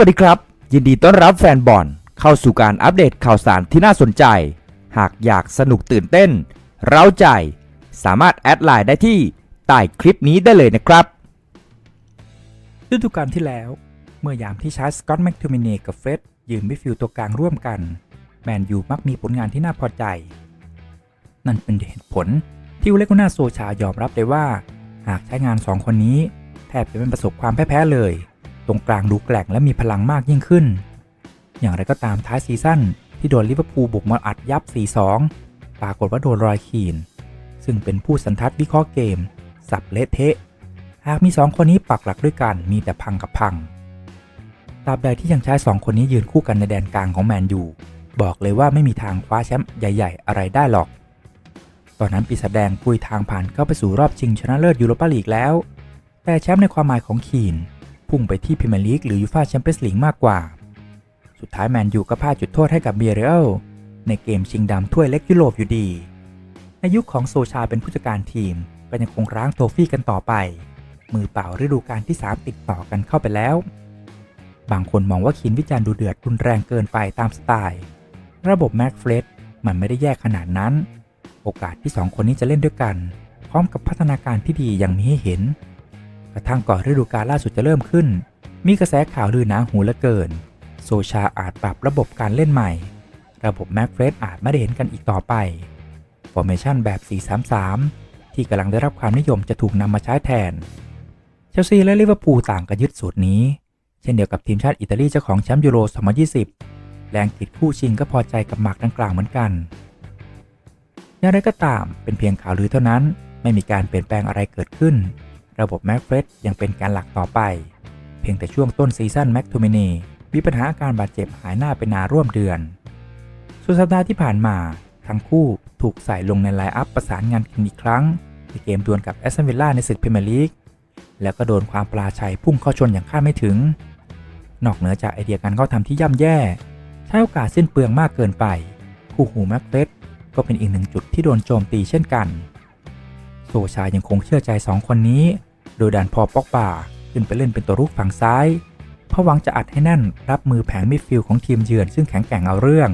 วัสดีครับ ยินดีต้อนรับแฟนบอลเข้าสู่การอัปเดตข่าวสารที่น่าสนใจ หากอยากสนุกตื่นเต้น เร้าใจ สามารถแอดไลน์ได้ที่ใต้คลิปนี้ได้เลยนะครับฤดูกาลที่แล้ว เมื่อยามที่ชาร์ลส์สกอตแมคทูมินีกับเฟร็ดยืนมิดฟิลด์ตัวกลางร่วมกัน แมนยูมักมีผลงานที่น่าพอใจ นั่นเป็นเหตุผลที่อุเลกุน่าโซชายอมรับได้ว่า หากใช้งานสองคนนี้ แทบจะไม่ประสบความแพ้ๆเลย ตรงกลางดูแกล่งและมีพลังมากยิ่งขึ้น อย่างไรก็ตามท้ายซีซั่นที่โดนลิเวอร์พูลบุกมาอัดยับ 4-2 ปรากฏว่าโดนรอยขีน ซึ่งเป็นผู้สันทัดวิเคราะห์เกม สับเละเทะ หากมีสองคนนี้ปักหลักด้วยกันมีแต่พังกับพังตราบใดที่ยังใช้สองคนนี้ยืนคู่กันในแดนกลางของแมนยูบอกเลยว่าไม่มีทางคว้าแชมป์ใหญ่ ๆ อะไรได้หรอก ตอนนั้นปีศาจแดงปุยทางผ่านเข้าไปสู่รอบชิงชนะเลิศยูโรปาลีกแล้ว แต่แชมป์ในความหมายของขีน พุ่งไปที่พรีเมียร์ลีกหรือยูฟ่าแชมเปี้ยนส์ลีกมากกว่า สุดท้ายแมนยูก็พลาดจุดโทษให้กับเบียเรลในเกมชิงดำถ้วยเล็กยุโรปอยู่ดี ในยุคของโซชาเป็นผู้จัดการทีมก็ยังคงร้างโทฟี่กันต่อไป มือเปล่าฤดูกาลที่ 3 ติดต่อกันเข้าไปแล้ว บางคนมองว่าคินวิจารณ์ดูเดือดรุนแรงเกินไปตามสไตล์ ระบบแม็กเฟรดมันไม่ได้แยกขนาดนั้น โอกาสที่ 2 คนนี้จะเล่นด้วยกัน พร้อมกับพัฒนาการที่ดียังมีให้เห็น ระทั่งก่อนฤดูกาลล่าสุดจะเริ่มขึ้น มีกระแสข่าวลือหนาหูเหลือเกิน โซชาอาจปรับระบบการเล่นใหม่ ระบบแม็กเฟรดอาจไม่ได้เห็นกันอีกต่อไป ฟอร์เมชันแบบ 4-3-3 ที่กำลังได้รับความนิยมจะถูกนำมาใช้แทน เชลซีและลิเวอร์พูลต่างกันยึดสูตรนี้ เช่นเดียวกับทีมชาติอิตาลีเจ้าของแชมป์ยูโร 2020 แรงติดคู่ชิงก็พอใจกับหมากดังกล่าวเหมือนกันอย่างไรก็ตามเป็นเพียงข่าวลือเท่านั้น ไม่มีการเปลี่ยนแปลงอะไรเกิดขึ้น ระบบแม็กเฟรดยังเป็นการหลักต่อไป เพียงแต่ช่วงต้นซีซั่นแม็กทูมินีมีปัญหาอาการบาดเจ็บหายหน้าไปนานร่วมเดือน สุดสัปดาห์ที่ผ่านมา ทั้งคู่ถูกใส่ลงในไลน์อัพประสานงานกันอีกครั้ง ในเกมดวลกับแอสตันวิลล่าในศึกพรีเมียร์ลีก แล้วก็โดนความปลาชัยพุ่งเข้าชนอย่างคาดไม่ถึง นอกเหนือจากไอเดียการเข้าทำที่ย่ำแย่ ใช้โอกาสสิ้นเปลืองมากเกินไป คู่หูแม็กเฟสก็เป็นอีกหนึ่งจุดที่โดนโจมตีเช่นกัน โซชายังคงเชื่อใจ 2 คนนี้ โดยดันพอปอกป่าขึ้นไปเล่นเป็นตัวรุกฝั่งซ้าย เพราะหวังจะอัดให้แน่นรับมือแผงมิดฟิลด์ของทีมเยือนซึ่งแข็งแกร่งเอาเรื่อง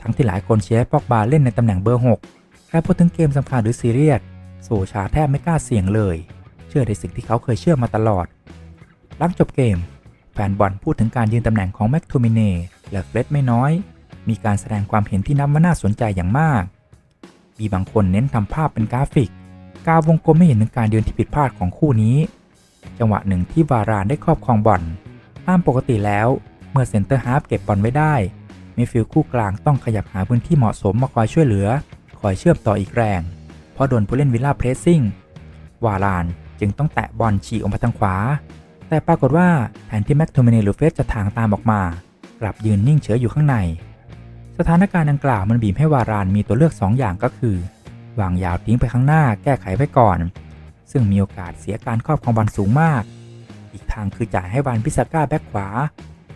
ทั้งที่หลายคนเชียร์ปอกบาเล่นในตำแหน่งเบอร์ 6 แต่พอถึงเกมสำคัญหรือซีเรียสโซชาแทบไม่กล้าเสี่ยงเลย เชื่อในสิ่งที่เขาเคยเชื่อมาตลอด หลังจบเกม แฟนบอลพูดถึงการยืนตำแหน่งของแม็กโทมิเน่และเฟรดไม่น้อย มีการแสดงความเห็นที่นับว่าน่าสนใจอย่างมาก มีบางคนเน้นทำภาพเป็นกราฟิก กาวงกลมไม่เห็นถึงการยืนที่ผิดพลาดของคู่นี้ จังหวะหนึ่งที่วารานได้ครอบครองบอลตามปกติแล้ว เมื่อเซนเตอร์ฮาร์ฟเก็บบอลไว้ได้มิฟิลคู่กลางต้องขยับหาพื้นที่เหมาะสมมาคอยช่วยเหลือ คอยเชื่อมต่ออีกแรง เพราะโดนผู้เล่นวิลล่าเพรสซิ่งวารานจึงต้องแตะบอลฉีกออกมาทางขวา แต่ปรากฏว่าแทนที่แม็กโทมิเนหรือเฟสจะทางตามออกมา กลับยืนนิ่งเฉยอยู่ข้างใน สถานการณ์ดังกล่าวมันบีบให้วารานมีตัวเลือก 2อย่างก็คือ วางยาวทิ้งไปข้างหน้าแก้ไขไว้ก่อน ซึ่งมีโอกาสเสียการครอบครองบอลสูงมาก อีกทางคือจ่ายให้วานพิซาก้าแบ็คขวา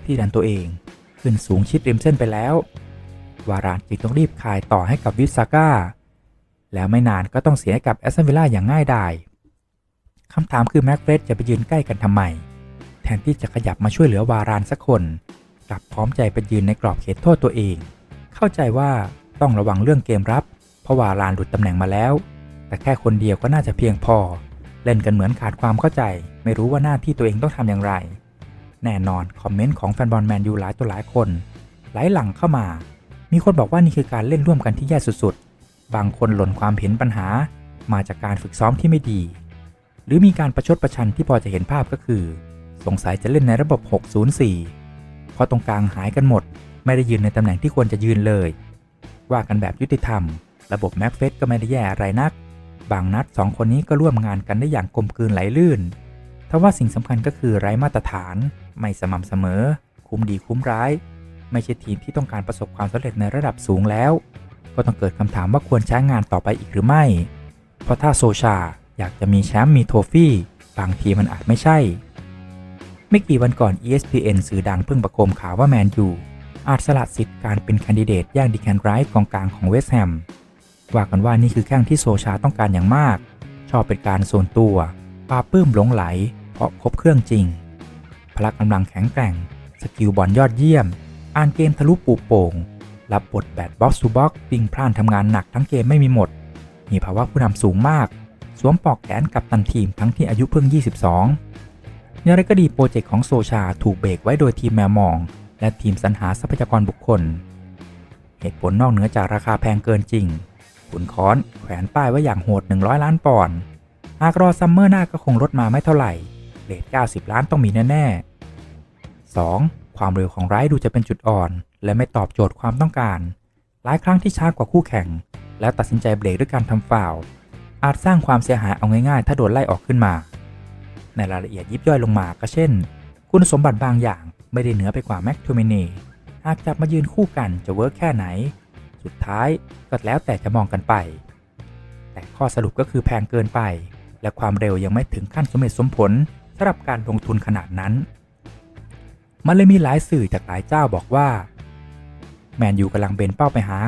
ที่ดันตัวเอง ขึ้นสูงชิดริมเส้นไปแล้ว วารานจึงต้องรีบคายต่อให้กับวิซาก้า แล้วไม่นานก็ต้องเสียให้กับแอสตันวิลล่าอย่างง่ายดายคำถามคือแม็กเฟรดจะไปยืนใกล้กันทำไม แทนที่จะขยับมาช่วยเหลือวารานสักคน กลับพร้อมใจไปยืนในกรอบเขตโทษตัวเอง เข้าใจว่าต้องระวังเรื่องเกมรับ ราะวารานหลุดตำแหน่งมาแล้ว แต่แค่คนเดียวก็น่าจะเพียงพอ เล่นกันเหมือนขาดความเข้าใจ ไม่รู้ว่าหน้าที่ตัวเองต้องทำอย่างไร แน่นอนคอมเมนต์ของแฟนบอลแมนยูหลายตัวหลายคนไหลหลังเข้ามา มีคนบอกว่านี่คือการเล่นร่วมกันที่แย่สุดๆ บางคนหล่นความเห็นปัญหา มาจากการฝึกซ้อมที่ไม่ดี หรือมีการประชดประชันที่พอจะเห็นภาพก็คือ สงสัยจะเล่นในระบบ 604 เพราะตรงกลางหายกันหมด ไม่ได้ยืนในตำแหน่งที่ควรจะยืนเลย ว่ากันแบบยุติธรรม ระบบแม็กเฟสก็ไม่ได้แย่อะไรนัก บางนัดสองคนนี้ก็ร่วมงานกันได้อย่างกลมกลืนไหลลื่นทว่าสิ่งสำคัญก็คือไร้มาตรฐาน ไม่สม่ำเสมอ คุ้มดีคุ้มร้าย ไม่ใช่ทีมที่ต้องการประสบความสำเร็จในระดับสูงแล้ว ก็ต้องเกิดคำถามว่าควรใช้งานต่อไปอีกหรือไม่ เพราะถ้าโซชาอยากจะมีแชมป์มีโทฟี่บางทีมันอาจไม่ใช่ ไม่กี่วันก่อน ESPN สื่อดังเพิ่งประโคมข่าวว่าแมนยูอาจสละสิทธิ์การเป็นแคนดิเดตย่างดิแคนไรท์กองกลางของเวสต์แฮม ว่ากันว่านี่คือแข้งที่โซชาต้องการอย่างมาก ชอบเป็นการส่วนตัวปาปื้มหลงไหล เพราะครบเครื่องจริง พละกำลังแข็งแกร่ง สกิลบอลยอดเยี่ยม อ่านเกมทะลุปูโป่ง รับบทแบดบ็อกซ์ทูบ็อกปิงพล่านทำงานหนักทั้งเกมไม่มีหมด มีภาวะผู้นำสูงมาก สวมปลอกแขนกับตันทีมทั้งที่อายุเพิ่ง 22อย่างไรก็ดีโปรเจกต์ของโซชาถูกเบรกไว้โดยทีมแมวมอง และทีมสรรหาทรัพยากรบุคคล เหตุผลนอกเหนือจากราคาแพงเกินจริง ขุนค้อนแขวนป้ายไว้อย่างโหด 100 ล้านปอนด์ หากรอซัมเมอร์หน้าก็คงลดมาไม่เท่าไหร่เรท90 ล้านต้องมีแน่ๆ 2. ความเร็วของไรดูจะเป็นจุดอ่อน และไม่ตอบโจทย์ความต้องการ หลายครั้งที่ช้ากว่าคู่แข่ง แล้วตัดสินใจเบรกด้วยการทำฟาว์อาจสร้างความเสียหายเอาง่ายๆ ถ้าโดนไล่ออกขึ้นมา ในรายละเอียดยิบย่อยลงมาก็เช่น คุณสมบัติบางอย่างไม่ได้เหนือไปกว่าแม็กทูเมเน่หากจับมายืนคู่กันจะเวิร์กแค่ไหน สุดท้ายก็แล้วแต่จะมองกันไป แต่ข้อสรุปก็คือแพงเกินไป และความเร็วยังไม่ถึงขั้นสมเหตุสมผลสำหรับการลงทุนขนาดนั้น มันเลยมีหลายสื่อจากหลายเจ้าบอกว่า แมนยูกำลังเบนเป้าไปหา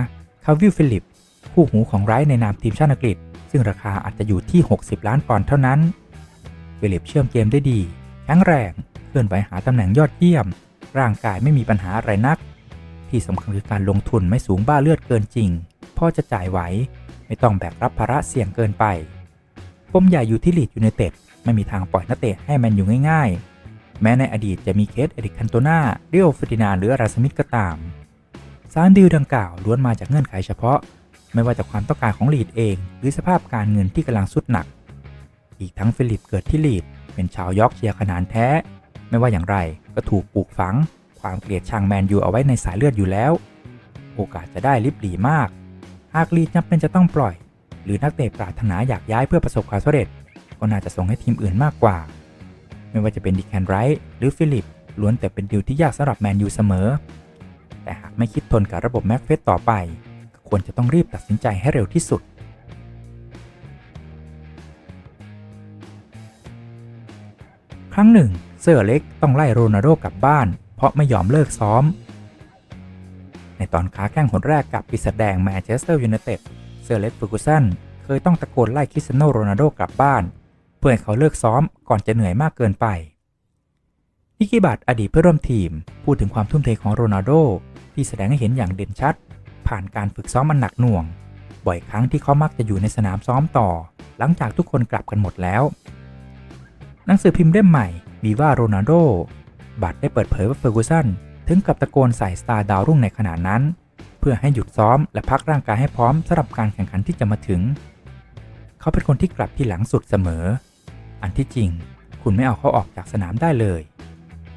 คาวิลฟิลิป คู่หูของไรท์ในนามทีมชาติอังกฤษ ซึ่งราคาอาจจะอยู่ที่ 60 ล้านปอนด์เท่านั้น ฟิลิปเชื่อมเกมได้ดีแข็งแรง เคลื่อนไหวหาตำแหน่งยอดเยี่ยม ร่างกายไม่มีปัญหาอะไรนัก ที่สำคัญคือการลงทุนไม่สูงบ้าเลือดเกินจริงพ่อจะจ่ายไหว ไม่ต้องแบกรับภาระเสี่ยงเกินไปปมใหญ่อยู่ที่ลีดยูไนเต็ดไม่มีทางปล่อยนักเตะให้แมนอยู่ง่าย ๆ แม้ในอดีตจะมีเคสเอริกคันโตนาเรียวฟิตินาหรืออาราสมิธก็ตามสารดีลดังกล่าวล้วนมาจากเงื่อนไขเฉพาะ ไม่ว่าจากความต้องการของลีดเอง หรือสภาพการเงินที่กำลังสุดหนัก อีกทั้งฟิลิปเกิดที่ลีดเป็นชาวยอร์กเชียร์ขนานแท้ ไม่ว่าอย่างไรก็ถูกปลูกฝัง ความเกลียดชังแมนยูเอาไว้ในสายเลือดอยู่แล้ว โอกาสจะได้ลิบหลีมาก หากลีดจำเป็นจะต้องปล่อย หรือนักเตะปรารถนาอยากย้ายเพื่อประสบความสำเร็จ ก็น่าจะส่งให้ทีมอื่นมากกว่า ไม่ว่าจะเป็นดิแคนไรท์หรือฟิลิปล้วนแต่เป็นดีลที่ยากสำหรับแมนยูเสมอ แต่หากไม่คิดทนกับระบบแม็กเฟสต่อไปก็ควรจะต้องรีบตัดสินใจให้เร็วที่สุดครั้งหนึ่งเซอร์เล็กต้องไล่โรนัลโดกลับบ้าน เพราะไม่ยอมเลิกซ้อม ในตอนขาแข้งหนแรกกับปีศาจแดงแมนเชสเตอร์ยูไนเต็ดเซอร์เล็กเฟอร์กูสันเคยต้องตะโกนไล่คริสเตียโนโรนัลโดกลับบ้าน เพื่อให้เขาเลิกซ้อมก่อนจะเหนื่อยมากเกินไปนิกิบัตอดีตเพื่อร่วมทีม พูดถึงความทุ่มเทของโรนัลโดที่แสดงให้เห็นอย่างเด่นชัด ผ่านการฝึกซ้อมมันหนักหน่วง บ่อยครั้งที่เขามักจะอยู่ในสนามซ้อมต่อ หลังจากทุกคนกลับกันหมดแล้ว หนังสือพิมพ์เล่มใหม่มีว่าโรนัลโด บัตได้เปิดเผยว่าเฟอร์กูสันถึงกับตะโกนใส่สตาร์ดาวรุ่งในขณะนั้น เพื่อให้หยุดซ้อมและพักร่างกายให้พร้อมสำหรับการแข่งขันที่จะมาถึง เขาเป็นคนที่กลับที่หลังสุดเสมอ อันที่จริง คุณไม่เอาเขาออกจากสนามได้เลย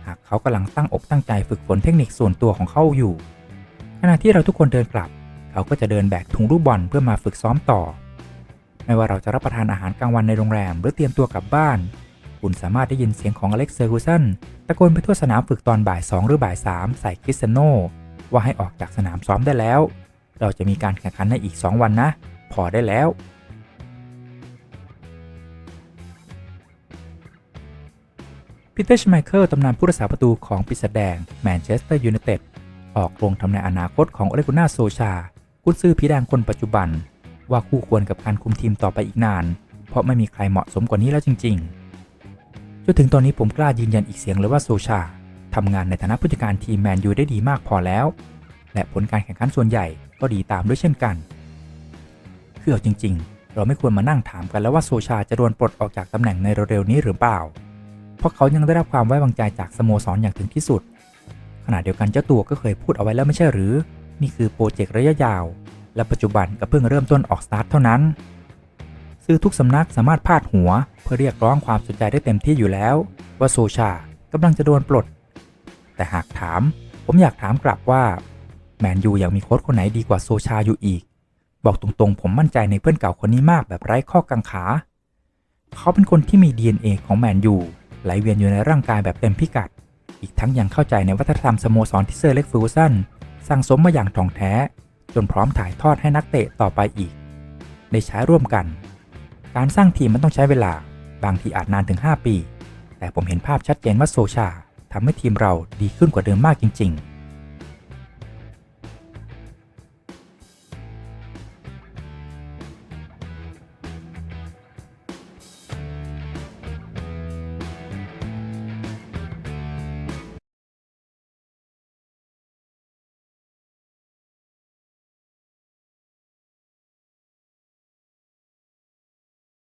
หากเขากำลังตั้งอกตั้งใจฝึกฝนเทคนิคส่วนตัวของเขาอยู่ ขณะที่เราทุกคนเดินกลับ เขาก็จะเดินแบกถุงลูกบอลเพื่อมาฝึกซ้อมต่อ ไม่ว่าเราจะรับประทานอาหารกลางวันในโรงแรม หรือเตรียมตัวกลับบ้าน คุณสามารถได้ยินเสียงของอเล็กเซอร์กูสันตะโกนไปทั่วสนามฝึกตอนบ่าย 2 หรือบ่าย 3 ใส่คริสเตโนว่าให้ออกจากสนามซ้อมได้แล้ว เราจะมีการแข่งขันในอีก 2 วันนะ พอได้แล้วปีเตอร์ชไมเคิลตำนานผู้รักษาประตูของปีศาจแดงแมนเชสเตอร์ยูไนเต็ดออกลงทำนายอนาคตของโอเลกุน่าโซชากุนซือผีแดงคนปัจจุบัน ว่าคู่ควรกับการคุมทีมต่อไปอีกนาน เพราะไม่มีใครเหมาะสมกว่านี้แล้วจริง ๆ จนถึงตอนนี้ผมกล้ายืนยันอีกเสียงเลยว่าโซชาทำงานในฐานะผู้จัดการทีมแมนยูได้ดีมากพอแล้ว และผลการแข่งขันส่วนใหญ่ก็ดีตามด้วยเช่นกันคือเอาจริง ๆ เราไม่ควรมานั่งถามกันแล้วว่าโซชาจะโดนปลดออกจากตำแหน่งในเร็วๆนี้หรือเปล่า เพราะเขายังได้รับความไว้วางใจจากสโมสรอย่างถึงที่สุด ขณะเดียวกันเจ้าตัวก็เคยพูดเอาไว้แล้วไม่ใช่หรือ นี่คือโปรเจกต์ระยะยาว และปัจจุบันก็เพิ่งเริ่มต้นออกสตาร์ทเท่านั้น สื่อทุกสำนักสามารถพาดหัว เพื่อเรียกร้องความสนใจได้เต็มที่อยู่แล้ว ว่าโซชากำลังจะโดนปลด แต่หากถาม ผมอยากถามกลับว่าแมนยูอยังมีโค้ชคนไหนดีกว่าโซชาอยู่อีก บอกตรงๆ ผมมั่นใจในเพื่อนเก่าคนนี้มากแบบไร้ข้อกังขา เขาเป็นคนที่มี DNA ของแมนยูไหลเวียนอยู่ในร่างกายแบบเต็มพิกัด อีกทั้งยังเข้าใจในวัฒนธรรมสโมสรที่เซอร์เล็กฟูสันสั่งสมมาอย่างท่องแท้ จนพร้อมถ่ายทอดให้นักเตะต่อไปอีก ได้ใช้ร่วมกัน การสร้างทีมมันต้องใช้เวลา บางทีอาจนานถึง 5 ปี แต่ผมเห็นภาพชัดเจนว่าโซชาทำให้ทีมเราดีขึ้นกว่าเดิมมากจริง ๆ